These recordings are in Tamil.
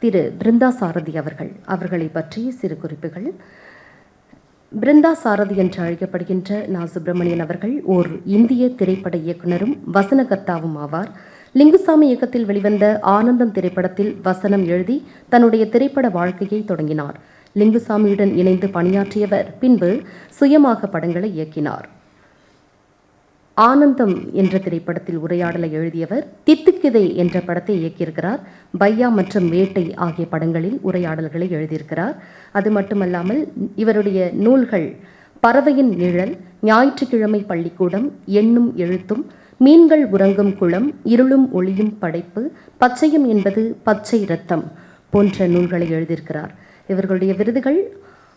திரு பிருந்தா சாரதி அவர்கள். அவர்களை பற்றிய சிறு குறிப்புகள். பிருந்தா சாரதி என்று அழைக்கப்படுகின்ற நா. சுப்பிரமணியன் அவர்கள் ஓர் இந்திய திரைப்பட இயக்குனரும் வசனகர்த்தாவும் ஆவார். லிங்குசாமி இயக்கத்தில் வெளிவந்த ஆனந்தம் திரைப்படத்தில் வசனம் எழுதி தன்னுடைய திரைப்பட வாழ்க்கையை தொடங்கினார். லிங்குசாமியுடன் இணைந்து பணியாற்றியவர் பின்பு சுயமாக படங்களை இயக்கினார். ஆனந்தம் என்ற திரைப்படத்தில் உரையாடலை எழுதியவர் தித்துக்கிதை என்ற படத்தை இயக்கியிருக்கிறார். பையா மற்றும் வேட்டை ஆகிய படங்களில் உரையாடல்களை எழுதியிருக்கிறார். அது மட்டுமல்லாமல் இவருடைய நூல்கள் பறவையின் நிழல் ஞாயிற்றுக்கிழமை பள்ளிக்கூடம் எண்ணும் எழுத்தும் மீன்கள் உறங்கும் குளம் இருளும் ஒளியும் படைப்பு பச்சையம் என்பது பச்சை ரத்தம் போன்ற நூல்களை எழுதியிருக்கிறார். இவர்களுடைய விருதுகள்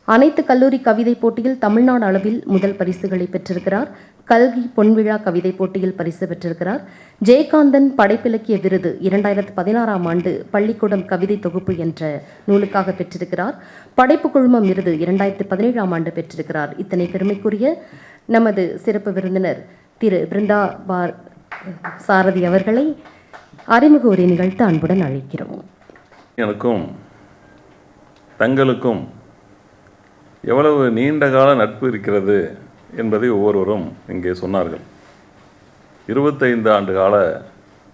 அனைத்து கல்லூரி கவிதை போட்டியில் தமிழ்நாடு அளவில் முதல் பரிசுகளை பெற்றிருக்கிறார். கல்கி பொன்விழா கவிதை போட்டியில் பரிசு பெற்றிருக்கிறார். ஜெயகாந்தன் படைப்பிலக்கிய விருது இரண்டாயிரத்து பதினாறாம் ஆண்டு பள்ளிக்கூடம் கவிதை தொகுப்பு என்ற நூலுக்காக பெற்றிருக்கிறார். படைப்பு குழுமம் விருது இரண்டாயிரத்து பதினேழாம் ஆண்டு பெற்றிருக்கிறார். இத்தனை பெருமைக்குரிய நமது சிறப்பு விருந்தினர் திரு பிருந்தா பார் சாரதி அவர்களை அறிமுக உரை நிகழ்த்த அன்புடன் அழைக்கிறோம். எனக்கும் தங்களுக்கும் எவ்வளவு நீண்ட கால நட்பு இருக்கிறது என்பதை ஒவ்வொருவரும் இங்கே சொன்னார்கள். இருபத்தைந்து ஆண்டு கால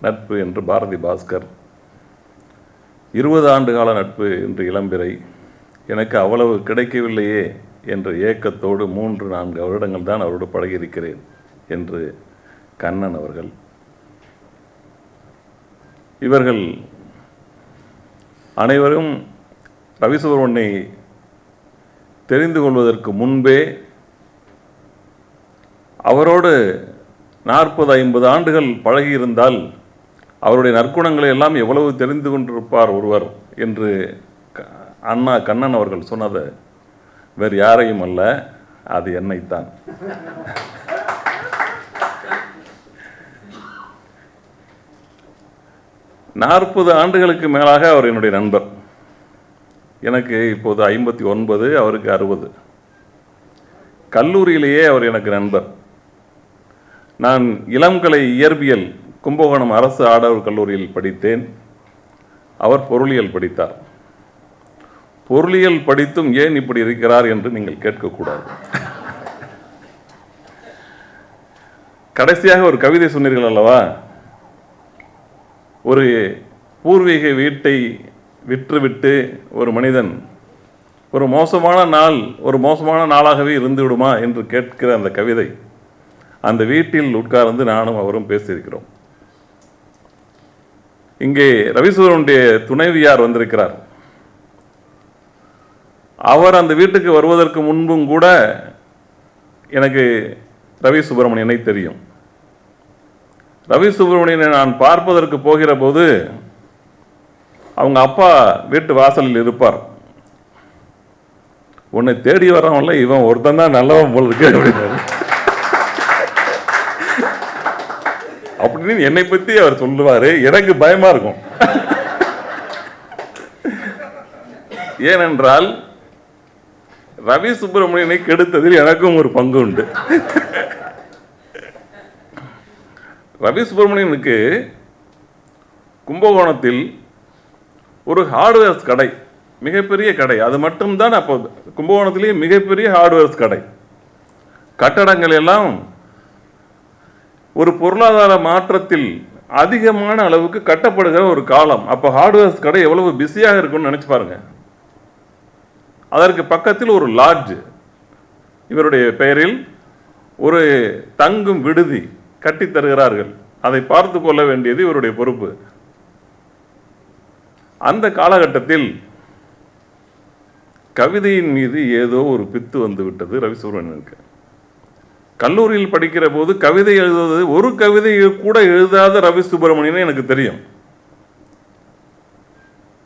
நட்பு என்று பாரதி பாஸ்கர் இருபது ஆண்டு கால நட்பு என்று இளம்பிறை எனக்கு அவ்வளவு கிடைக்கவில்லையே என்ற ஏக்கத்தோடு மூன்று நான்கு வருடங்கள் தான் அவரோடு பழகியிருக்கிறேன் என்று கண்ணன் அவர்கள். இவர்கள் அனைவரும் ரவிசுவரனை தெரிந்து கொள்வதற்கு முன்பே அவரோடு நாற்பது ஐம்பது ஆண்டுகள் பழகியிருந்தால் அவருடைய நற்குணங்களை எல்லாம் எவ்வளவு தெரிந்து கொண்டிருப்பார் ஒருவர் என்று அண்ணா கண்ணன் அவர்கள் சொன்னது வேறு யாரையும் அல்ல அது என்னைத்தான். நாற்பது ஆண்டுகளுக்கு மேலாக அவர் என்னுடைய நண்பர். எனக்கு இப்போது ஐம்பத்தி ஒன்பது அவருக்கு அறுபது. கல்லூரியிலேயே அவர் எனக்கு நண்பர். நான் இளங்கலை இயற்பியல் கும்பகோணம் அரசு ஆடவர் கல்லூரியில் படித்தேன். அவர் பொருளியல் படித்தார். பொருளியல் படித்தும் ஏன் இப்படி இருக்கிறார் என்று நீங்கள் கேட்கக்கூடாது. கடைசியாக ஒரு கவிதை சொன்னீர்கள் அல்லவா? ஒரு பூர்வீக வீட்டை விற்றுவிட்டு ஒரு மனிதன் ஒரு மோசமான நாள் ஒரு மோசமான நாளாகவே இருந்து விடுமா என்று கேட்கிற அந்த கவிதை அந்த வீட்டில் உட்கார்ந்து நானும் அவரும் பேசியிருக்கிறோம். இங்கே ரவிசூரனுடைய துணைவியார் வந்திருக்கிறார். அவர் அந்த வீட்டுக்கு வருவதற்கு முன்பும் கூட எனக்கு ரவி சுப்பிரமணியனை தெரியும். ரவி சுப்பிரமணியனை நான் பார்ப்பதற்கு போகிற போது அவங்க அப்பா வீட்டு வாசலில் இருப்பார். உன்னை தேடி வர்றவன்ல இவன் ஒருத்தன் தான் நல்லவன் போல இருக்கு அப்படின்னாரு. அப்படின்னு என்னை பத்தி அவர் சொல்லுவாரு. எனக்கு பயமா இருக்கும். ஏனென்றால் ரவி சுப்பிரமணியனை கெடுத்ததில் எனக்கும் ஒரு பங்கு உண்டு. ரவி சுப்பிரமணியனுக்கு கும்பகோணத்தில் ஒரு ஹார்ட்வேர்ஸ் கடை மிகப்பெரிய கடை. அது மட்டும்தான் அப்போ கும்பகோணத்திலேயே மிகப்பெரிய ஹார்ட்வேர்ஸ் கடை. கட்டடங்கள் எல்லாம் ஒரு பொருளாதார மாற்றத்தில் அதிகமான அளவுக்கு கட்டப்படுகிற ஒரு காலம். அப்போ ஹார்ட்வேர்ஸ் கடை எவ்வளவு பிஸியாக இருக்கும்னு நினச்சி பாருங்க. அதற்கு பக்கத்தில் ஒரு லாட்ஜ் இவருடைய பெயரில் ஒரு தங்கும் விடுதி கட்டித் தருகிறார்கள். அதை பார்த்து கொள்ள வேண்டியது இவருடைய பொறுப்பு. அந்த காலகட்டத்தில் கவிதையின் மீது ஏதோ ஒரு பித்து வந்து விட்டது ரவிசுப்ரமணியனுக்கு கல்லூரியில் படிக்கிற போது கவிதை எழுதுவது ஒரு கவிதை கூட எழுதாத ரவி சுப்பிரமணியன் எனக்கு தெரியும்.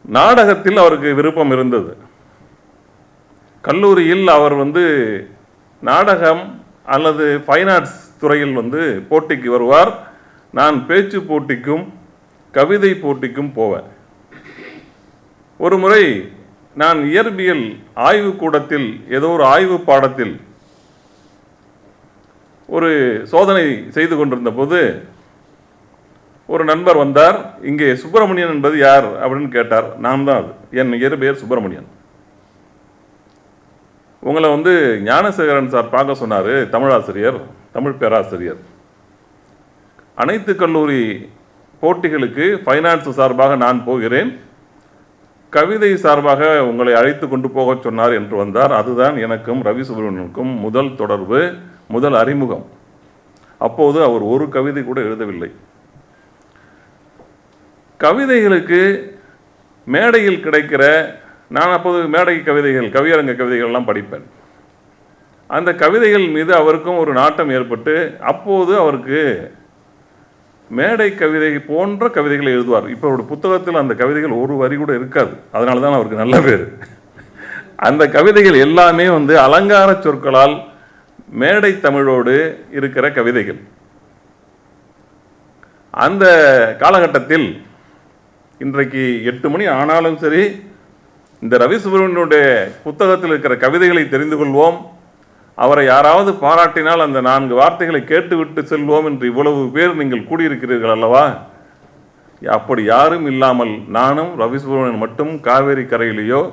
நாடகத்தில் அவருக்கு விருப்பம் இருந்தது. கல்லூரியில் அவர் வந்து நாடகம் அல்லது ஃபைன் ஆர்ட்ஸ் துறையில் வந்து போட்டிக்கு வருவார். நான் பேச்சு போட்டிக்கும் கவிதை போட்டிக்கும் போவேன். ஒரு முறை நான் இயற்பியல் ஆய்வு கூடத்தில் ஏதோ ஒரு ஆய்வு பாடத்தில் ஒரு சோதனை செய்து கொண்டிருந்த போது ஒரு நண்பர் வந்தார் இங்கே சுப்பிரமணியன் என்பது யார்? அப்படின்னு கேட்டார். நான் தான் அது. என் இயற்பெயர் சுப்பிரமணியன். உங்களை வந்து ஞானசேகரன் சார் பார்க்க சொன்னார் தமிழாசிரியர் தமிழ் பேராசிரியர். அனைத்து கல்லூரி போட்டிகளுக்கு ஃபைனான்ஸ் சார்பாக நான் போகிறேன். கவிதை சார்பாக உங்களை அழைத்து கொண்டு போகச் சொன்னார் என்று வந்தார். அதுதான் எனக்கும் ரவி சுப்பிரமணியனுக்கும் முதல் தொடர்பு முதல் அறிமுகம். அப்போது அவர் ஒரு கவிதை கூட எழுதவில்லை. கவிதைகளுக்கு மேடையில் கிடைக்கிற நான் அப்போது மேடை கவிதைகள் கவியரங்க கவிதைகள்லாம் படிப்பேன். அந்த கவிதைகள் மீது அவருக்கும் ஒரு நாட்டம் ஏற்பட்டு அப்போது அவருக்கு மேடை கவிதை போன்ற கவிதைகளை எழுதுவார். இப்போ அவருடைய புத்தகத்தில் அந்த கவிதைகள் ஒரு வரி கூட இருக்காது. அதனால தான் அவருக்கு நல்ல பேர். அந்த கவிதைகள் எல்லாமே வந்து அலங்கார சொற்களால் மேடை தமிழோடு இருக்கிற கவிதைகள். அந்த காலகட்டத்தில் இன்றைக்கு எட்டு மணி ஆனாலும் சரி இந்த ரவி சுப்பிரமணியனுடைய புத்தகத்தில் இருக்கிற கவிதைகளை தெரிந்து கொள்வோம். அவரை யாராவது பாராட்டினால் அந்த நான்கு வார்த்தைகளை கேட்டுவிட்டு செல்வோம் என்று இவ்வளவு பேர் நீங்கள் கூடியிருக்கிறீர்கள் அல்லவா? அப்படி யாரும் இல்லாமல் நானும் ரவி மட்டும் காவேரி கரையிலேயோ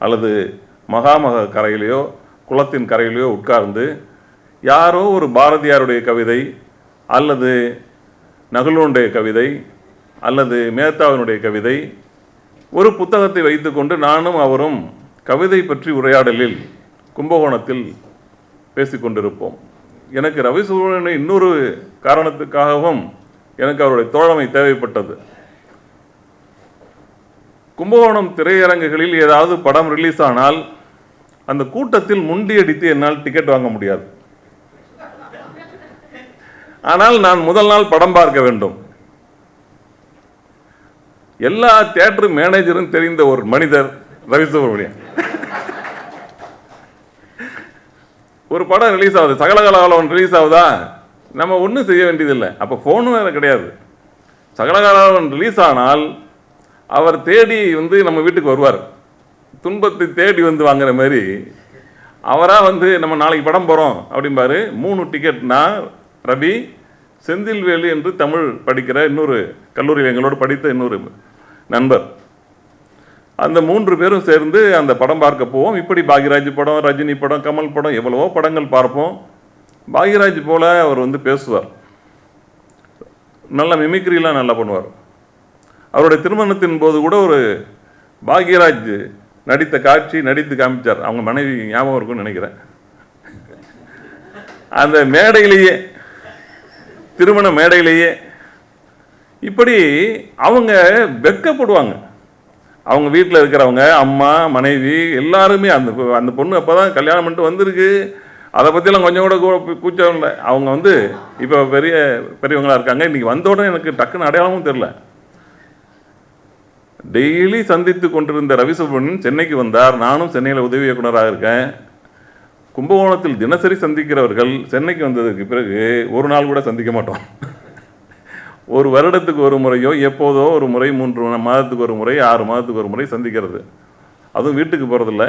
அல்லது மகாமக கரையிலேயோ குளத்தின் கரையிலேயோ உட்கார்ந்து யாரோ ஒரு பாரதியாருடைய கவிதை அல்லது நகுலனுடைய கவிதை அல்லது மேத்தாவினுடைய கவிதை ஒரு புத்தகத்தை வைத்துக்கொண்டு நானும் அவரும் கவிதை பற்றி உரையாடலில் கும்பகோணத்தில் பேசிக்கொண்டிருப்போம். எனக்கு ரவி சுப்ரமணியனை இன்னொரு காரணத்துக்காகவும் எனக்கு அவருடைய தோழமை தேவைப்பட்டது. கும்பகோணம் திரையரங்குகளில் ஏதாவது படம் ரிலீஸ் ஆனால் அந்த கூட்டத்தில் முண்டியடித்து என்னால் டிக்கெட் வாங்க முடியாது. ஆனால் நான் முதல் நாள் படம் பார்க்க வேண்டும். எல்லா தியேட்டர் மேனேஜரும் தெரிந்த ஒரு மனிதர் ரவி சுப்பிரமணியன் ஒரு படம் ரிலீஸ் ஆகுது. சகலகலாவலவன் ரிலீஸ் ஆகுதா? நம்ம ஒன்றும் செய்ய வேண்டியதில்லை. அப்போ ஃபோனும் வேறு கிடையாது. சகலகலாவலவன் ரிலீஸ் ஆனால் அவர் தேடி வந்து நம்ம வீட்டுக்கு வருவார். துன்பத்தை தேடி வந்து வாங்குற மாதிரி அவராக வந்து நம்ம நாளைக்கு படம் போகிறோம் அப்படிம்பாரு. மூணு டிக்கெட்னா ரவி செந்தில்வேலு என்று தமிழ் படிக்கிற இன்னொரு கல்லூரியில் எங்களோடு படித்த இன்னொரு நண்பர். அந்த மூன்று பேரும் சேர்ந்து அந்த படம் பார்க்க போவோம். இப்படி பாக்யராஜ் படம் ரஜினி படம் கமல் படம் எவ்வளவோ படங்கள் பார்ப்போம். பாக்யராஜ் போல அவர் வந்து பேசுவார். நல்ல மிமிக்ரிலாம் நல்லா பண்ணுவார். அவருடைய திருமணத்தின் போது கூட ஒரு பாக்யராஜ் நடித்த காட்சி நடித்து காமிச்சார். அவங்க மனைவி ஞாபகம் இருக்கும்னு நினைக்கிறேன். அந்த மேடையிலேயே திருமண மேடையிலேயே இப்படி அவங்க வெட்கப்படுவாங்க. அவங்க வீட்டில் இருக்கிறவங்க அம்மா மனைவி எல்லாருமே அந்த அந்த பொண்ணு அப்போ தான் கல்யாணம் பண்ணிட்டு வந்திருக்கு. அதை பற்றிலாம் கொஞ்சம் கூட கூட கூச்சம் இல்லை. அவங்க வந்து இப்போ பெரிய பெரியவங்களா இருக்காங்க. இன்றைக்கி வந்த உடனே எனக்கு டக்குன்னு அடையாளமும் தெரில டெய்லி சந்தித்து கொண்டிருந்த ரவிசுப்ரமணியன் சென்னைக்கு வந்தார். நானும் சென்னையில் உதவி இயக்குனராக இருக்கேன். கும்பகோணத்தில் தினசரி சந்திக்கிறவர்கள் சென்னைக்கு வந்ததுக்கு பிறகு ஒரு நாள் கூட சந்திக்க மாட்டோம். ஒரு வருடத்துக்கு ஒரு முறையோ எப்போதோ ஒரு முறை மூன்று மாதத்துக்கு ஒரு முறை ஆறு மாதத்துக்கு ஒரு முறை சந்திக்கிறது. அதுவும் வீட்டுக்கு போகிறதில்ல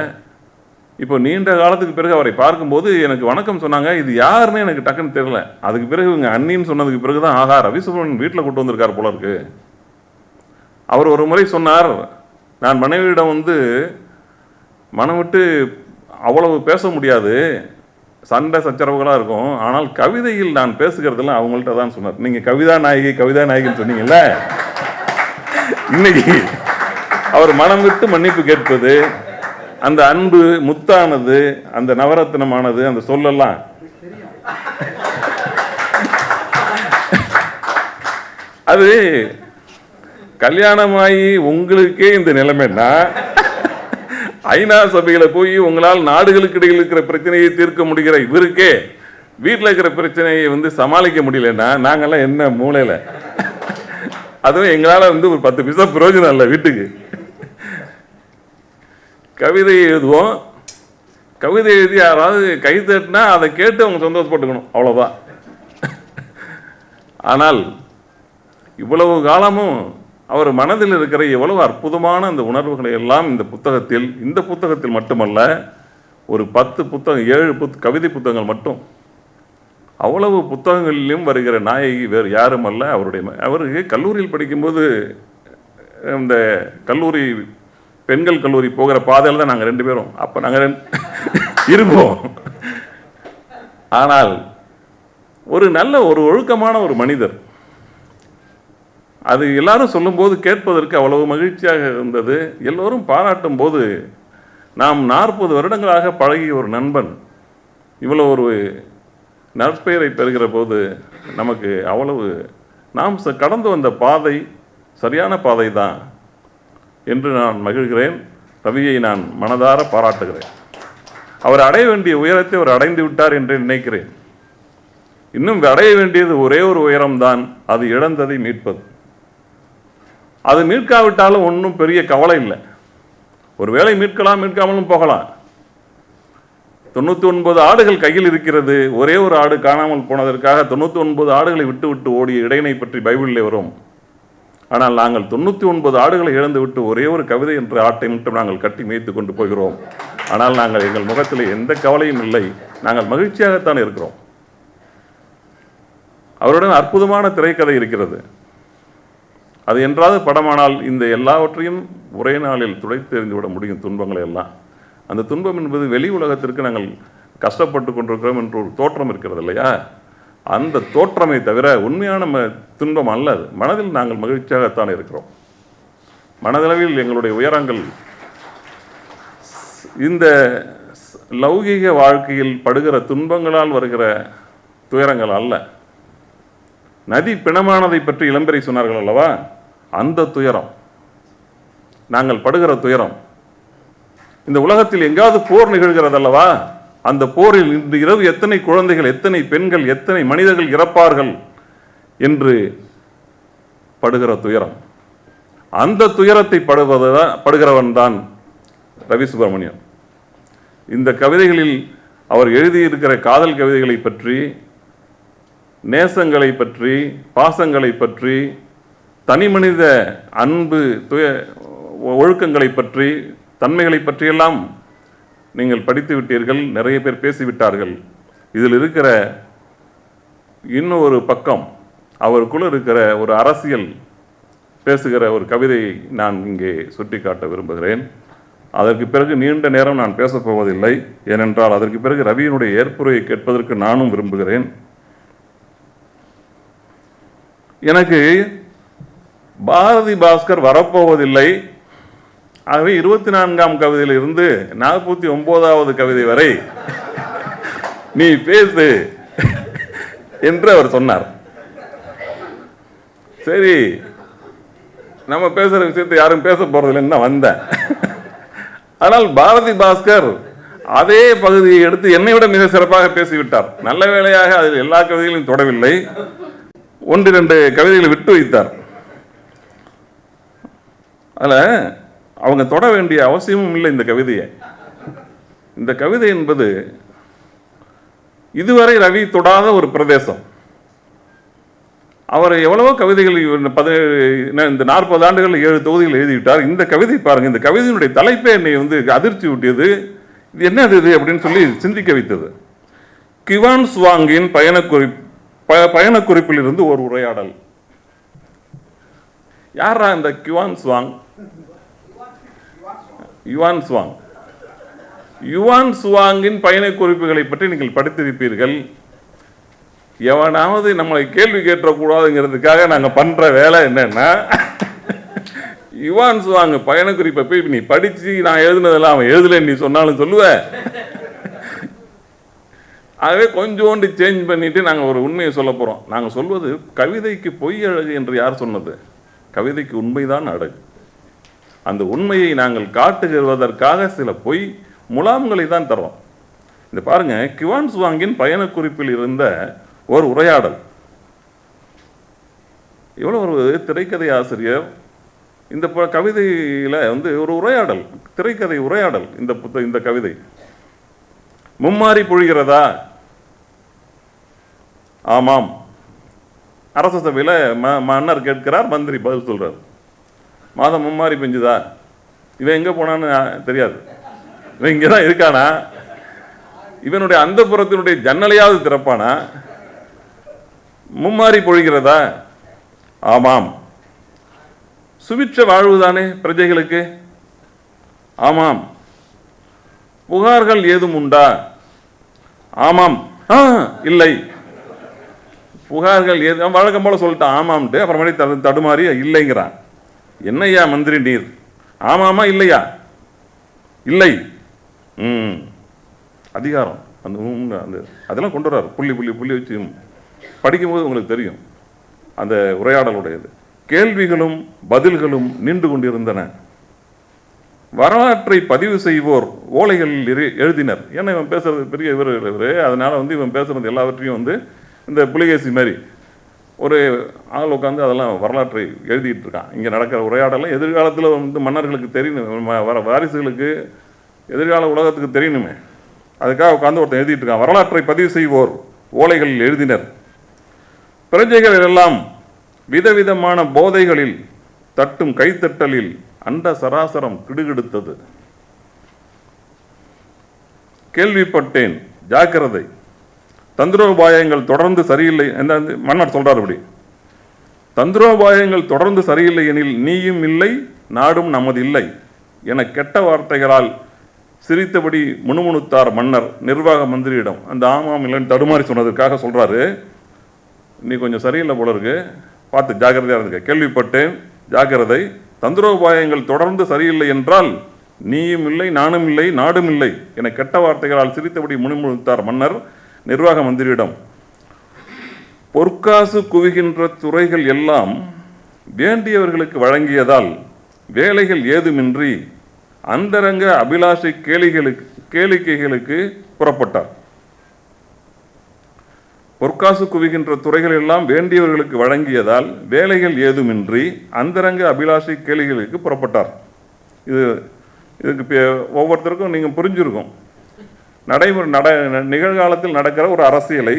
இப்போ நீண்ட காலத்துக்கு பிறகு அவரை பார்க்கும்போது எனக்கு வணக்கம் சொன்னாங்க இது யாருன்னு எனக்கு டக்குன்னு தெரியல. அதுக்கு பிறகு இவங்க அண்ணின்னு சொன்னதுக்கு பிறகு தான் ஆஹா ரவிசுப்ரமணியன் வீட்டில் கூட்டு வந்திருக்கார் போல இருக்கு. அவர் ஒரு முறை சொன்னார் நான் மனைவியிடம் வந்து மனம் விட்டு அவ்வளவு பேச முடியாது. சண்டை சச்சரவுகளாக இருக்கும். ஆனால் கவிதையில் நான் பேசுகிறதெல்லாம் அவங்கள்ட்ட தான் சொன்னார். நீங்கள் கவிதா நாயகி கவிதா நாயகின்னு சொன்னீங்கல்ல? இன்னைக்கு அவர் மனம் விட்டு மன்னிப்பு கேட்பது அந்த அன்பு முத்தானது அந்த நவரத்னமானது அந்த சொல்லெல்லாம். அது கல்யாணமாகி உங்களுக்கே இந்த நிலைமைன்னா ஐநா சபையில் போய் உங்களால் நாடுகளுக்கு இடையில் இருக்கிற பிரச்சனையை தீர்க்க முடிகிற இவருக்கே வீட்டில் இருக்கிற பிரச்சனையை வந்து சமாளிக்க முடியலன்னா நாங்கள்லாம் என்ன மூளையில்? அதுவும் எங்களால் வந்து ஒரு பத்து பைசா பிரயோஜனம் இல்லை வீட்டுக்கு. கவிதை எழுதுவோம். கவிதை எழுதி யாராவது கை தட்டினா அதை கேட்டு அவங்க சந்தோஷப்பட்டுக்கணும். அவ்வளோதான் ஆனால் இவ்வளவு காலமும் அவர் மனதில் இருக்கிற எவ்வளவு அற்புதமான அந்த உணர்வுகளை எல்லாம் இந்த புத்தகத்தில் இந்த புத்தகத்தில் மட்டுமல்ல ஒரு பத்து புத்தகம் ஏழு புத் கவிதை புத்தகங்கள் மட்டும். அவ்வளவு புத்தகங்களிலும் வருகிற நாயகி வேறு யாரும் அல்ல. அவருடைய அவருக்கு கல்லூரியில் படிக்கும்போது இந்த கல்லூரி பெண்கள் கல்லூரி போகிற பாதையில் தான் நாங்கள் ரெண்டு பேரும். அப்போ நாங்கள் இருப்போம். ஆனால் ஒரு நல்ல ஒரு ஒழுக்கமான ஒரு மனிதர். அது எல்லாரும் சொல்லும்போது கேட்பதற்கு அவ்வளவு மகிழ்ச்சியாக இருந்தது. எல்லோரும் பாராட்டும் போது நாம் நாற்பது வருடங்களாக பழகிய ஒரு நண்பன் இவ்வளோ ஒரு நற்பெயரை பெறுகிற போது நமக்கு அவ்வளவு நாம் ச- கடந்து வந்த பாதை சரியான பாதை தான் என்று நான் மகிழ்கிறேன். ரவியை நான் மனதார பாராட்டுகிறேன். அவர் அடைய வேண்டிய உயரத்தை அவர் அடைந்து விட்டார் என்று நினைக்கிறேன். இன்னும் அடைய வேண்டியது ஒரே ஒரு உயரம்தான் அது இழந்ததை மீட்பது. அது மீட்காவிட்டாலும் ஒன்றும் பெரிய கவலை இல்லை. ஒருவேளை மீட்கலாம் மீட்காமலும் போகலாம். தொண்ணூற்றி ஒன்பது ஆடுகள் கையில் இருக்கிறது. ஒரே ஒரு ஆடு காணாமல் போனதற்காக தொண்ணூற்றி ஒன்பது ஆடுகளை விட்டு விட்டு ஓடிய இடையினை பற்றி பைபிளில் வரும். ஆனால் நாங்கள் தொண்ணூற்றி ஒன்பது ஆடுகளை இழந்து விட்டு ஒரே ஒரு கவிதை என்ற ஆட்டை மட்டும் நாங்கள் கட்டி மேய்த்து கொண்டு போகிறோம். ஆனால் நாங்கள் எங்கள் முகத்தில் எந்த கவலையும் இல்லை. நாங்கள் மகிழ்ச்சியாகத்தான் இருக்கிறோம். அவருடன் அற்புதமான திரைக்கதை இருக்கிறது. அது என்றாவது படமானால் இந்த எல்லாவற்றையும் ஒரே நாளில் துடைத்து எறிந்துவிட முடியும் துன்பங்களை எல்லாம். அந்த துன்பம் என்பது வெளி உலகத்திற்கு நாங்கள் கஷ்டப்பட்டு கொண்டிருக்கிறோம் என்ற ஒரு தோற்றம் இருக்கிறது இல்லையா? அந்த தோற்றமே தவிர உண்மையான ம- துன்பம் அல்ல அது. மனதில் நாங்கள் மகிழ்ச்சியாகத்தான் இருக்கிறோம். மனதளவில் எங்களுடைய உயரங்கள் இந்த லௌகீக வாழ்க்கையில் படுகிற துன்பங்களால் வருகிற துயரங்கள் அல்ல. நதி பிணமானதை பற்றி இளம்பெறை சொன்னார்கள் அல்லவா? அந்த துயரம். நாங்கள் படுகிற துயரம். இந்த உலகத்தில் எங்காவது போர் நிகழ்கிறது அல்லவா அந்த போரில் இன்று இரவு எத்தனை குழந்தைகள் எத்தனை பெண்கள் எத்தனை மனிதர்கள் இறப்பார்கள் என்று படுகிற துயரம். அந்த துயரத்தை படுவதுதான் படுகிறவன் தான் ரவி சுப்பிரமணியன். இந்த கவிதைகளில் அவர் எழுதியிருக்கிற காதல் கவிதைகளை பற்றி நேசங்களை பற்றி பாசங்களை பற்றி தனி மனித அன்பு துய ஒழுக்கங்களை பற்றி தன்மைகளை பற்றியெல்லாம் நீங்கள் படித்து விட்டீர்கள் நிறைய பேர் பேசிவிட்டார்கள் இதில் இருக்கிற இன்னொரு பக்கம் அவருக்குள்ள இருக்கிற ஒரு அரசியல் பேசுகிற ஒரு கவிதையை நான் இங்கே சுட்டிக்காட்ட விரும்புகிறேன். அதற்கு பிறகு நீண்ட நேரம் நான் பேசப் போவதில்லை. ஏனென்றால் அதற்கு பிறகு ரவியினுடைய ஏற்புரையை கேட்பதற்கு நானும் விரும்புகிறேன். எனக்கு பாரதி பாஸ்கர் வரப்போவதில்லை. ஆகவே இருபத்தி நான்காம் கவிதையிலிருந்து நாற்பத்தி ஒன்பதாவது கவிதை வரை நீ பேசு என்று அவர் சொன்னார். சரி நம்ம பேசுகிற விஷயத்தை யாரும் பேச போகிறதில்லைன்னு தான் வந்தேன். ஆனால் பாரதி பாஸ்கர் அதே பகுதியை எடுத்து என்னை விட மிக சிறப்பாக பேசிவிட்டார். நல்ல வேளையாக அதில் எல்லா கவிதைகளையும் தொடவில்லை. ஒன்று இரண்டு கவிதைகளை விட்டு வைத்தார். அதில் அவங்க தொட வேண்டிய அவசியமும் இல்லை இந்த கவிதையை. இந்த கவிதை என்பது இதுவரை ரவி தொடாத ஒரு பிரதேசம். அவர் எவ்வளவோ கவிதைகள் பதினேழு என்ன, இந்த நாற்பது ஆண்டுகள் ஏழு தொகுதிகள் எழுதிவிட்டார். இந்த கவிதை பாருங்கள் இந்த கவிதையினுடைய தலைப்பே என்னை வந்து அதிர்ச்சி ஊட்டியது. இது என்னது இது அப்படின்னு சொல்லி சிந்திக்க வைத்தது. கிவான் ஸ்வாங்கின் பயணக்குறி ப- பயணக்குறிப்பிலிருந்து ஒரு உரையாடல். யாரா இந்த Hiuen Tsang Yuan Chwang Yuan Chwang பயண குறிப்புகளை பற்றி நீங்கள் படித்திருப்பீர்கள். எவனாவது நம்மளை கேள்வி கேட்டக்கூடாதுங்கிறதுக்காக நாங்கள் பண்ணுற வேலை என்னென்னா யுவான் சுவாங் பயண குறிப்பை போய் நீ படித்து நான் எழுதுனதெல்லாம் அவன் எழுதலை நீ சொன்னாலும் சொல்லுவ. ஆகவே கொஞ்சோண்டு சேஞ்ச் பண்ணிவிட்டு நாங்கள் ஒரு உண்மையை சொல்ல போகிறோம் நாங்கள் சொல்வது கவிதைக்கு பொய் அழகு என்று யார் சொன்னது? கவிதைக்கு உண்மைதான் அடகு. அந்த உண்மையை நாங்கள் காட்டுகிறதற்காக சில பொய் முலாம்களை தான் தரோம் இந்த பாருங்க கிவான் சுவாங்கின் பயண குறிப்பில் இருந்த ஒரு உரையாடல். இவ்வளோ ஒரு திரைக்கதை ஆசிரியர் இந்த ப- கவிதையில் வந்து ஒரு உரையாடல் திரைக்கதை உரையாடல் இந்த புத்த இந்த கவிதை. மும்மாறி பொழிகிறதா? ஆமாம். அரச சபையில் ம மன்னர் கேட்கிறார் மந்திரி பதில் சொல்கிறார் மாதம் மும்மாரி பெஞ்சுதா? இவன் எங்கே போனான்னு தெரியாது. இவன் இங்கே தான் இருக்கானா? இவனுடைய அந்த புறத்தினுடைய ஜன்னலையாவது திறப்பானா? மும்மாறி பொழிகிறதா? ஆமாம். சுபிட்ச வாழ்வுதானே பிரஜைகளுக்கு? ஆமாம். புகார்கள் ஏதும் உண்டா? ஆமாம். இல்லை. புகார்கள் எது அவன் வழக்கம் போல சொல்லிட்டான் ஆமாம்ட்டு அப்புறமேடி தடு தடுமாறி இல்லைங்கிறான். என்னய்யா மந்திரி நீர்? ஆமாமா இல்லையா? இல்லை. ம். அதிகாரம். அந்த அந்த அதெல்லாம் கொண்டு வர்றாரு. புள்ளி புள்ளி புள்ளி வச்சு படிக்கும்போது உங்களுக்கு தெரியும். அந்த உரையாடலுடையது. கேள்விகளும் பதில்களும் நின்று கொண்டிருந்தன. வரலாற்றை பதிவு செய்வோர் ஓலைகளில் எழுதினர். ஏன்னா இவன் பேசுறது பெரிய இவர் இவர். அதனால வந்து இவன் பேசுறது எல்லாவற்றையும் வந்து இந்த புலிகேசி மாதிரி ஒரு ஆள் உட்காந்து அதெல்லாம் வரலாற்றை எழுதிட்டு இருக்கான். இங்கே நடக்கிற உரையாடலாம் எதிர்காலத்தில் வந்து மன்னர்களுக்கு தெரியணும் வர வாரிசுகளுக்கு எதிர்கால உலகத்துக்கு தெரியணுமே அதுக்காக உட்காந்து ஒருத்தன் எழுதிட்டு இருக்கான். வரலாற்றை பதிவு செய்வோர் ஓலைகளில் எழுதினர். பிரஜைகள் எல்லாம் விதவிதமான போதைகளில் தட்டும் கைத்தட்டலில் அண்ட சராசரம் கிடுகிடுத்தது. கேள்விப்பட்டேன். ஜாக்கிரதை. தந்திரோபாயங்கள் தொடர்ந்து சரியில்லை எந்த மன்னார் மன்னர் சொல்றார் அப்படி. தந்திரோபாயங்கள் தொடர்ந்து சரியில்லை எனில் நீயும் இல்லை நாடும் நமது இல்லை என கெட்ட வார்த்தைகளால் சிரித்தபடி முணுமுணுத்தார் மன்னர் நிர்வாக மந்திரியிடம். அந்த ஆமாம் இல்லைன்னு தடுமாறி சொன்னதற்காக சொல்கிறாரு நீ கொஞ்சம் சரியில்லை போல இருக்கு. பார்த்து ஜாக்கிரதையாக இருந்துக்க. கேள்விப்பட்டேன். ஜாக்கிரதை. தந்திரோபாயங்கள் தொடர்ந்து சரியில்லை என்றால் நீயும் இல்லை நானும் இல்லை நாடும் இல்லை என கெட்ட வார்த்தைகளால் சிரித்தபடி முணுமுணுத்தார் மன்னர். நிர்வாக மந்திரியிடம் பொற்காசு குவிகின்ற துறைகள் எல்லாம் வேண்டியவர்களுக்கு வழங்கியதால் வேலைகள் ஏதுமின்றி அந்தரங்க அபிலாஷை கேளிகளுக்கு கேளிக்கைகளுக்கு புறப்பட்டார். பொற்காசு குவிகின்ற துறைகள் எல்லாம் வேண்டியவர்களுக்கு வழங்கியதால் வேலைகள் ஏதுமின்றி அந்தரங்க அபிலாஷை கேளிகளுக்கு புறப்பட்டார். இது இதுக்கு பே- ஒவ்வொருத்தருக்கும் நீங்கள் புரிஞ்சிருக்கும். நடைமுறை நட நிகழ்காலத்தில் நடக்கிற ஒரு அரசியலை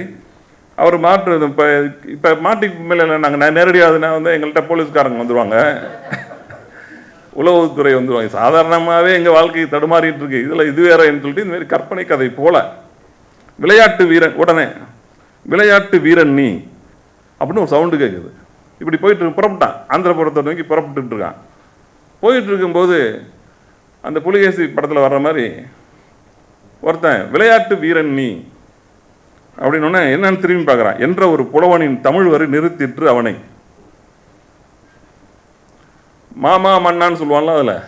அவர் மாற்று இப்போ இப்போ மாட்டி மேலே நாங்கள் நேரடியாக வந்து எங்கள்கிட்ட போலீஸ்காரங்க வந்துடுவாங்க உளவுத்துறை வந்துடுவாங்க சாதாரணமாகவே எங்கள் வாழ்க்கை தடுமாறிட்டு இருக்கு இதில் இது வேறன்னு சொல்லிட்டு இந்தமாரி கற்பனை கதை போல விளையாட்டு வீரன் உடனே விளையாட்டு வீரன் நீ அப்படின்னு ஒரு சவுண்டு கேட்குது இப்படி போயிட்டு புறப்பட்டான். ஆந்திரபுரத்தை நோக்கி புறப்பட்டுருக்கான் போயிட்டு இருக்கும்போது அந்த புலிகேசி படத்தில் வர்ற மாதிரி ஒருத்தன் விளையாட்டு வீரன் நீ. அப்படின்னு என்னன்னு திரும்பி பார்க்குறான். என்ற ஒரு புலவனின் தமிழ் வரி நிறுத்திற்று அவனை. மாமா மன்னான்னு சொல்லுவான்ல அதில்.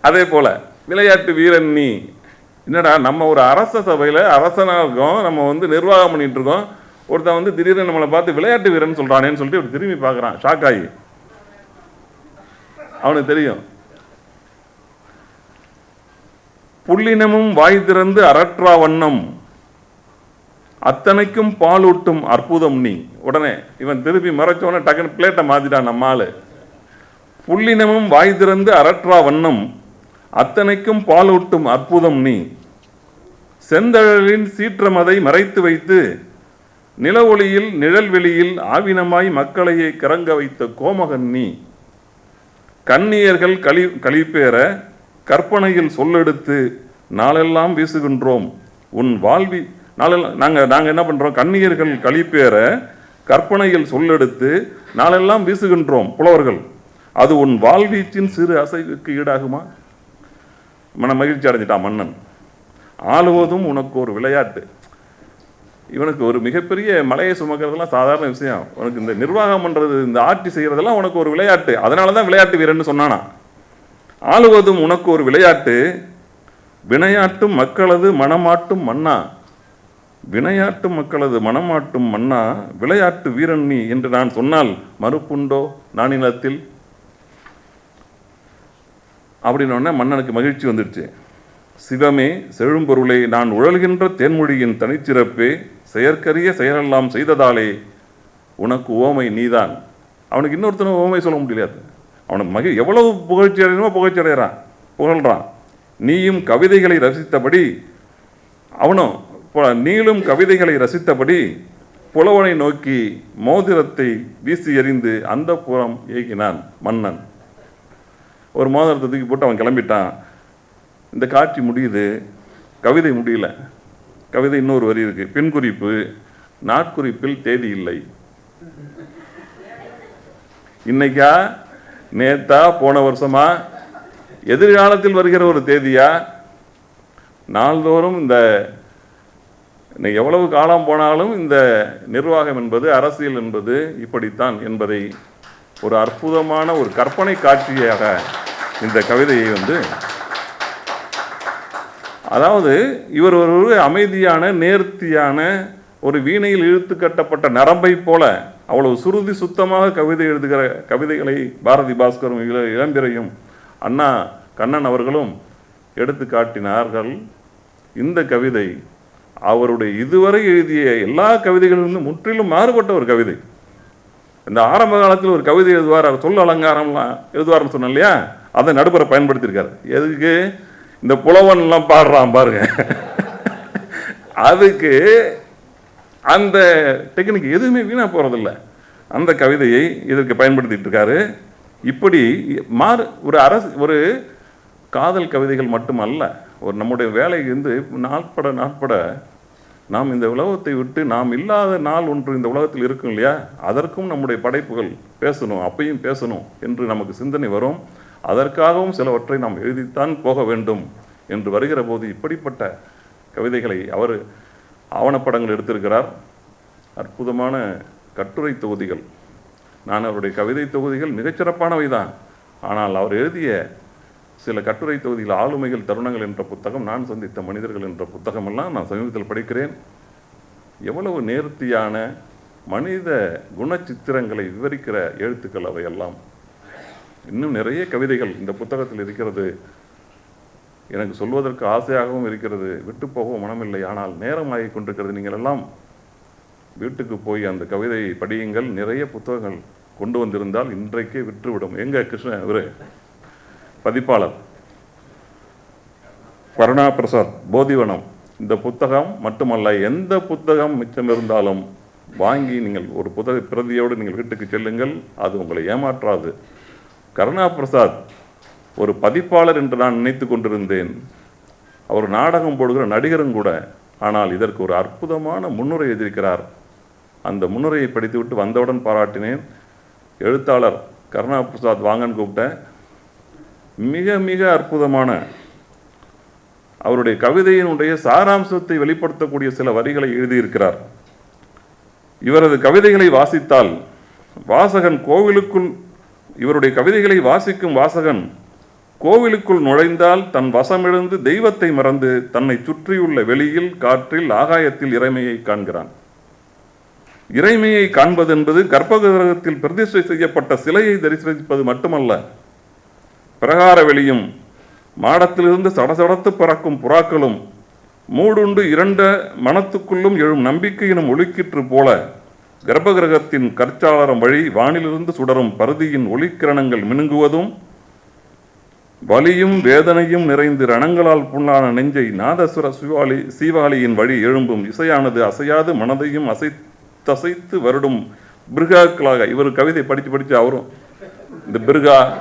அதே போல விளையாட்டு வீரன் நீ. என்னடா நம்ம ஒரு அரச சபையில் அரசனாக இருக்கோம் நம்ம வந்து நிர்வாகம் பண்ணிட்டு இருக்கோம். ஒருத்தன் வந்து திடீர்னு நம்மளை பார்த்து விளையாட்டு வீரன் சொல்கிறானேன்னு சொல்லிட்டு இப்படி திரும்பி பார்க்குறான். ஷாக் ஆகி. அவனுக்கு தெரியும். புள்ளினமும் வாய் திறந்து அரற்றா வண்ணம். அத்தனைக்கும் பாலூட்டும் அற்புதம் நீ. உடனே இவன் திருப்பி மறைச்சோடனே டக்குன்னு பிளேட்டை மாத்திட்டான் நம்மால் புள்ளினமும் வாய் திறந்து அரற்றா வண்ணம். அத்தனைக்கும் பாலூட்டும் அற்புதம் நீ. செந்தழலின் சீற்றமதை மறைத்து வைத்து நில ஒளியில் நிழல் வெளியில் ஆவினமாய் மக்களையே கிறங்க வைத்த கோமகன் நீ. கண்ணியர்கள் கழி கழிப்பேற கற்பனையில் சொல்லெடுத்து நாளெல்லாம் வீசுகின்றோம். உன் வாழ்வி நாளெல்லாம் நாங்கள் நாங்கள் என்ன பண்ணுறோம் கண்ணியர்கள் கழிப்பேற கற்பனையில் சொல்லெடுத்து நாளெல்லாம் வீசுகின்றோம். புலவர்கள் அது உன் வாழ்வீச்சின் சிறு அசைவுக்கு ஈடாகுமா? மன மகிழ்ச்சி அடைஞ்சிட்டான் மன்னன். ஆளுவதும் உனக்கு ஒரு விளையாட்டு. இவனுக்கு ஒரு மிகப்பெரிய மலையை சுமக்கிறதுலாம் சாதாரண விஷயம். உனக்கு இந்த நிர்வாகம் பண்ணுறது இந்த ஆட்சி செய்கிறதெல்லாம் உனக்கு ஒரு விளையாட்டு. அதனால தான் விளையாட்டு வீரன்னு சொன்னானா. ஆளுவதும் உனக்கு ஒரு விளையாட்டு. வினையாட்டும் மக்களது மனமாட்டும் மன்னா. வினையாட்டும் மக்களது மனமாட்டும் மன்னா. விளையாட்டு வீரன் நீ என்று நான் சொன்னால் மறுப்புண்டோ நானிலத்தில் அப்படின்னோடனே மன்னனுக்கு மகிழ்ச்சி வந்துடுச்சு. சிவமே செழும்பொருளே நான் உழல்கின்ற தேன்மொழியின் தனிச்சிறப்பே செயற்கரிய செயலெல்லாம் செய்ததாலே உனக்கு ஓமை நீதான். அவனுக்கு இன்னொருத்தனும் ஓமை சொல்ல முடியாது அவனுக்கு மகி எவ்வளவு புகழ்ச்சி அடையணுமோ புகழ்ச்சி அடைகிறான் புகழ்றான். நீயும் கவிதைகளை ரசித்தபடி அவனும் நீளும் கவிதைகளை ரசித்தபடி புலவனை நோக்கி மோதிரத்தை வீசி எறிந்து அந்த புறம் இயக்கினான் மன்னன். ஒரு மோதிரத்தை தூக்கி போட்டு அவன் கிளம்பிட்டான். இந்த காட்சி முடியுது. கவிதை முடியல. கவிதை இன்னொரு வரி இருக்கு. பின் குறிப்பு நாட்குறிப்பில் தேதி இல்லை. இன்னைக்கா? நேத்தா போன வருஷமா எதிர்காலத்தில் வருகிற ஒரு தேதியா? நாள்தோறும் இந்த எவ்வளவு காலம் போனாலும் இந்த நிர்வாகம் என்பது அரசியல் என்பது இப்படித்தான் என்பதை ஒரு அற்புதமான ஒரு கற்பனை காட்சியாக இந்த கவிதையை வந்து அதாவது இவர் ஒரு அமைதியான நேர்த்தியான ஒரு வீணையில் இழுத்து கட்டப்பட்ட நரம்பை போல அவ்வளவு சுருதி சுத்தமாக கவிதை எழுதுகிற கவிதைகளை பாரதி பாஸ்கரும் இள- இளம்பிறையும் அண்ணா கண்ணன் அவர்களும் எடுத்து காட்டினார்கள் இந்த கவிதை அவருடைய இதுவரை எழுதிய எல்லா கவிதைகளிலிருந்து முற்றிலும் மாறுபட்ட ஒரு கவிதை. இந்த ஆரம்ப காலத்தில் ஒரு கவிதை எழுதுவார் அவர் சொல் அலங்காரம்லாம் எழுதுவார்னு சொன்னேன் இல்லையா? அதை நடுப்புற பயன்படுத்தியிருக்காரு. எதுக்கு? இந்த புலவன்லாம் பாடுறான் பாருங்க. அதுக்கு அந்த டெக்னிக் எதுவுமே வீணாக போகிறதில்ல அந்த கவிதையை இதற்கு பயன்படுத்திட்டு இருக்காரு. இப்படி மாறு ஒரு அரசு ஒரு காதல் கவிதைகள் மட்டுமல்ல ஒரு நம்முடைய வேலை வந்து நாட்பட நாட்பட நாம் இந்த உலகத்தை விட்டு நாம் இல்லாத நாள் ஒன்று இந்த உலகத்தில் இருக்கும் இல்லையா? அதற்கும் நம்முடைய படைப்புகள் பேசணும் அப்பையும் பேசணும் என்று நமக்கு சிந்தனை வரும். அதற்காகவும் சிலவற்றை நாம் எழுதித்தான் போக வேண்டும் என்று வருகிற போது இப்படிப்பட்ட கவிதைகளை அவர் ஆவணப்படங்கள் எடுத்திருக்கிறார். அற்புதமான கட்டுரை தொகுதிகள். நான் அவருடைய கவிதை தொகுதிகள் மிகச்சிறப்பானவை தான். ஆனால் அவர் எழுதிய சில கட்டுரை தொகுதிகள் ஆளுமைகள் தருணங்கள் என்ற புத்தகம் நான் சந்தித்த மனிதர்கள் என்ற புத்தகமெல்லாம் நான் சமீபத்தில் படிக்கிறேன். எவ்வளவு நேர்த்தியான மனித குணச்சித்திரங்களை விவரிக்கிற எழுத்துக்கள் அவையெல்லாம் இன்னும் நிறைய கவிதைகள் இந்த புத்தகத்தில் இருக்கிறது. எனக்கு சொல்வதற்கு ஆசையாகவும் இருக்கிறது. விட்டு போகவும் மனமில்லை. ஆனால் நேரம் ஆகி கொண்டிருக்கிறது. நீங்கள் எல்லாம் வீட்டுக்கு போய் அந்த கவிதையை படியுங்கள். நிறைய புத்தகங்கள் கொண்டு வந்திருந்தால் இன்றைக்கே விற்றுவிடும். எங்க கிருஷ்ண இவரு? பதிப்பாளர். கருணா பிரசாத் போதிவனம். இந்த புத்தகம் மட்டுமல்ல எந்த புத்தகம் மிச்சம் இருந்தாலும் வாங்கி நீங்கள் ஒரு புத்தக பிரதியோடு நீங்கள் வீட்டுக்கு செல்லுங்கள். அது உங்களை ஏமாற்றாது. கருணா பிரசாத் ஒரு பதிப்பாளர் என்று நான் நினைத்து கொண்டிருந்தேன். அவர் நாடகம் போடுகிற நடிகரும் கூட ஆனால் இதற்கு ஒரு அற்புதமான முன்னுரை எழுதியிருக்கிறார். அந்த முன்னுரையை படித்துவிட்டு வந்தவுடன் பாராட்டினேன். எழுத்தாளர் கருணா பிரசாத் வாங்கன்னு கூப்பிட்டேன். மிக மிக அற்புதமான. அவருடைய கவிதையினுடைய சாராம்சத்தை வெளிப்படுத்தக்கூடிய சில வரிகளை எழுதியிருக்கிறார். இவரது கவிதைகளை வாசித்தால் வாசகன் கோவிலுக்குள் இவருடைய கவிதைகளை வாசிக்கும் வாசகன் கோவிலுக்குள் நுழைந்தால் தன் வசமிழந்து தெய்வத்தை மறந்து தன்னை சுற்றியுள்ள வெளியில் காற்றில் ஆகாயத்தில் இறைமையை காண்கிறான். இறைமையை காண்பதென்பது கர்ப்பகிரகத்தில் பிரதிஷ்டை செய்யப்பட்ட சிலையை தரிசிப்பது மட்டுமல்ல பிரகார வெளியும் மாடத்திலிருந்து சடசடத்து பறக்கும் புறாக்களும் மூடுண்டு இரண்ட மனத்துக்குள்ளும் எழும் நம்பிக்கையினும் ஒளிக்கிற்று போல கர்ப்பகிரகத்தின் கற்சாளரம் வழி வானிலிருந்து சுடரும் பருதியின் ஒளிக்கிரணங்கள் மினுங்குவதும் வலியும் வேதனையும் நிறைந்து ரணங்களால் புண்ணான நெஞ்சை நாதசுர சிவாலி சீவாலியின் வழி எழும்பும். இசையானது அசையாது மனதையும் அசை தசைத்து வருடும். பிருகாக்களாக இவர் கவிதை படித்து படித்து அவரும். இந்த பிருகா.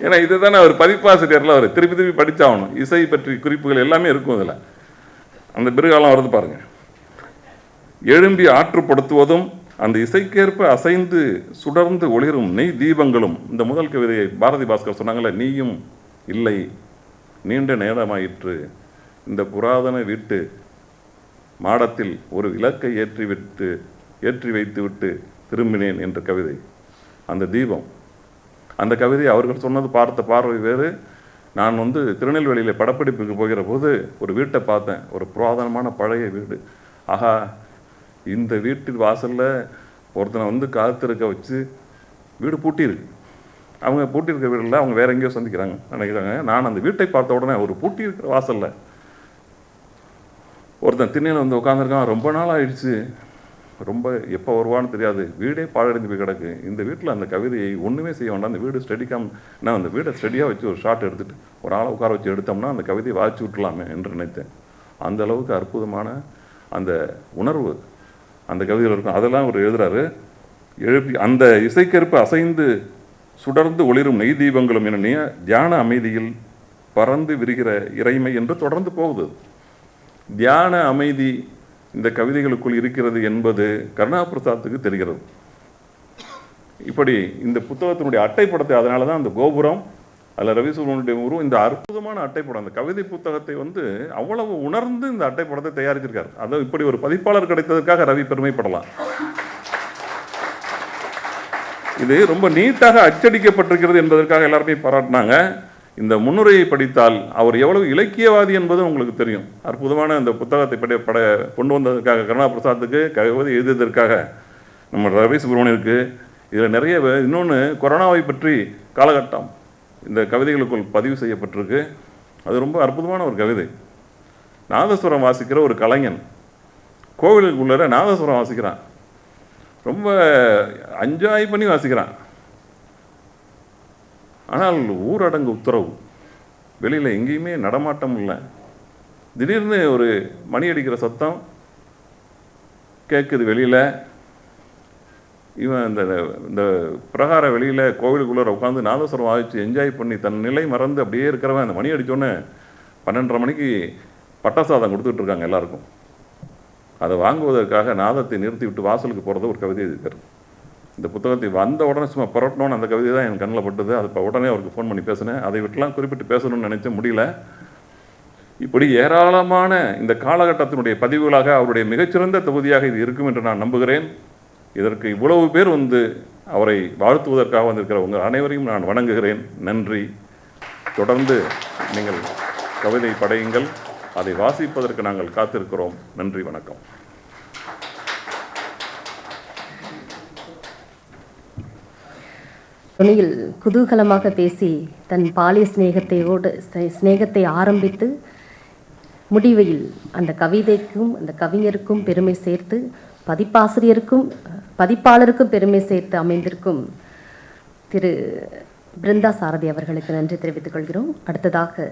ஏன்னா இதுதானே அவர் பதிப்பாசிரியர்ல அவர் திருப்பி திருப்பி படிச்சாகணும். இசை பற்றி குறிப்புகள் எல்லாமே இருக்கும் இதில். அந்த பிருகாலாம் வருது பாருங்க. எழும்பி ஆற்றுப்படுத்துவதும் அந்த இசைக்கேற்ப அசைந்து சுடர்ந்து ஒளிரும் நெய் தீபங்களும் இந்த முதல் கவிதையை பாரதி பாஸ்கர் சொன்னாங்களே நீயும் இல்லை நீண்ட நேரமாயிற்று. இந்த புராதன வீட்டு மாடத்தில் ஒரு விளக்கை ஏற்றி விட்டு ஏற்றி வைத்து விட்டு திரும்பினேன் என்ற கவிதை. அந்த தீபம். அந்த கவிதை அவர்கள் சொன்னது பார்த்த பார்வை வேறு. நான் வந்து திருநெல்வேலியில் படப்பிடிப்புக்கு போகிற போது ஒரு வீட்டை பார்த்தேன். ஒரு புராதனமான பழைய வீடு. ஆஹா இந்த வீட்டு வாசலில் ஒருத்தனை வந்து காத்திருக்க வச்சு வீடு பூட்டியிருக்கு. அவங்க பூட்டியிருக்க வீடில் அவங்க வேற எங்கேயோ சந்திக்கிறாங்க. நினைக்கிறாங்க நான் அந்த வீட்டை பார்த்த உடனே ஒரு பூட்டி வாசலில் ஒருத்தன் திண்ணையில் வந்து உட்காந்துருக்கான் ரொம்ப நாள் ஆயிடுச்சு. ரொம்ப எப்போ வருவான்னு தெரியாது. வீடே பாழடைந்து போய் கிடக்கு. இந்த வீட்டில் அந்த கவிதையை ஒன்றுமே செய்ய வேண்டாம். அந்த வீடு ஸ்டெடிக்காம நான் அந்த வீடை ஸ்டெடியாக வச்சு ஒரு ஷாட் எடுத்துகிட்டு ஒரு ஆளை உட்கார வச்சு எடுத்தோம்னா அந்த கவிதையை வாய்ச்சி விட்டுலாமே என்று நினைத்தேன். அந்த அளவுக்கு அற்புதமான அந்த உணர்வு அந்த கவிதையில் இருக்கும். அதெல்லாம் அவர் எழுதுறாரு. எழுப்பி அந்த இசைக்கருப்பு அசைந்து சுடர்ந்து ஒளிரும் நெய் தீபங்களும் என தியான அமைதியில் பறந்து விரிகிற இறைமை என்று தொடர்ந்து போகுது. தியான அமைதி இந்த கவிதைகளுக்குள் இருக்கிறது என்பது கருணா பிரசாத்துக்கு தெரிகிறது. இப்படி இந்த புத்தகத்தினுடைய அட்டைப்படத்தை அதனால தான் அந்த கோபுரம் அதில் ரவி சுப்ரமணிய உருவம் இந்த அற்புதமான அட்டைப்படம் அந்த கவிதை புத்தகத்தை வந்து அவ்வளவு உணர்ந்து இந்த அட்டைப்படத்தை தயாரிச்சிருக்காரு. அதுவும் இப்படி ஒரு பதிப்பாளர் கிடைத்ததற்காக ரவி பெருமைப்படலாம் இது ரொம்ப நீட்டாக அச்சடிக்கப்பட்டிருக்கிறது என்பதற்காக எல்லாருமே பாராட்டினாங்க. இந்த முன்னுரையை படித்தால் அவர் எவ்வளவு இலக்கியவாதி என்பது உங்களுக்கு தெரியும். அற்புதமான இந்த புத்தகத்தை படி பட கொண்டு வந்ததற்காக கருணா பிரசாத்துக்கு கவிதை எழுதியதற்காக நம்ம ரவி சுப்பிரமணியருக்கு இதில் நிறைய இன்னொன்று கொரோனாவை பற்றி காலகட்டம். இந்த கவிதைகளுக்குள் பதிவு செய்யப்பட்டிருக்கு. அது ரொம்ப அற்புதமான ஒரு கவிதை. நாதஸ்வரம் வாசிக்கிற ஒரு கலைஞன் கோவிலுக்குள்ளே நாதஸ்வரம் வாசிக்கிறான். ரொம்ப அஞ்சாய் பண்ணி வாசிக்கிறான். ஆனால் ஊரடங்கு உத்தரவு. வெளியில் எங்கேயுமே நடமாட்டம் இல்லை. திடீர்னு ஒரு மணி அடிக்கிற சத்தம் கேட்குது வெளியில். இவன் இந்த இந்த பிரகார வெளியில் கோவிலுக்குள்ளே உட்காந்து நாதஸ்வரம் வாதிச்சு என்ஜாய் பண்ணி தன் நிலை மறந்து அப்படியே இருக்கிறவன். அந்த மணி அடித்தோன்னே பன்னெண்டரை மணிக்கு பட்டாசாதம் கொடுத்துட்டு இருக்காங்க எல்லாருக்கும். அதை வாங்குவதற்காக நாதத்தை நிறுத்தி விட்டு வாசலுக்கு போகிறது ஒரு கவிதை இருக்கார் இந்த புத்தகத்தை வந்த உடனே சும்மா புரட்டணும்னு அந்த கவிதை தான் என் கண்ணில் பட்டது. அது இப்போ உடனே அவருக்கு ஃபோன் பண்ணி பேசினேன். அதை விட்டுலாம் குறிப்பிட்டு பேசணும்னு நினைச்ச முடியல. இப்படி ஏராளமான இந்த காலகட்டத்தினுடைய பதிவுகளாக அவருடைய மிகச்சிறந்த தொகுதியாக இது இருக்கும் என்று நான் நம்புகிறேன். இதற்கு இவ்வளவு பேர் வந்து அவரை வாழ்த்துவதற்காக வந்திருக்கிற உங்கள் அனைவரையும் நான் வணங்குகிறேன். நன்றி. தொடர்ந்து நீங்கள் கவிதை படையுங்கள். அதை வாசிப்பதற்கு நாங்கள் காத்திருக்கிறோம். நன்றி வணக்கம். துணியில் குதூகலமாக பேசி தன் பாலிய சிநேகத்தையோடு சிநேகத்தை ஆரம்பித்து முடிவையில் அந்த கவிதைக்கும் அந்த கவிஞருக்கும் பெருமை சேர்த்து பதிப்பாசிரியருக்கும் பதிப்பாளருக்கும் பெருமை சேர்த்து அமைந்திருக்கும் திரு பிருந்தா சாரதி அவர்களுக்கு நன்றி தெரிவித்துக் கொள்கிறோம். அடுத்ததாக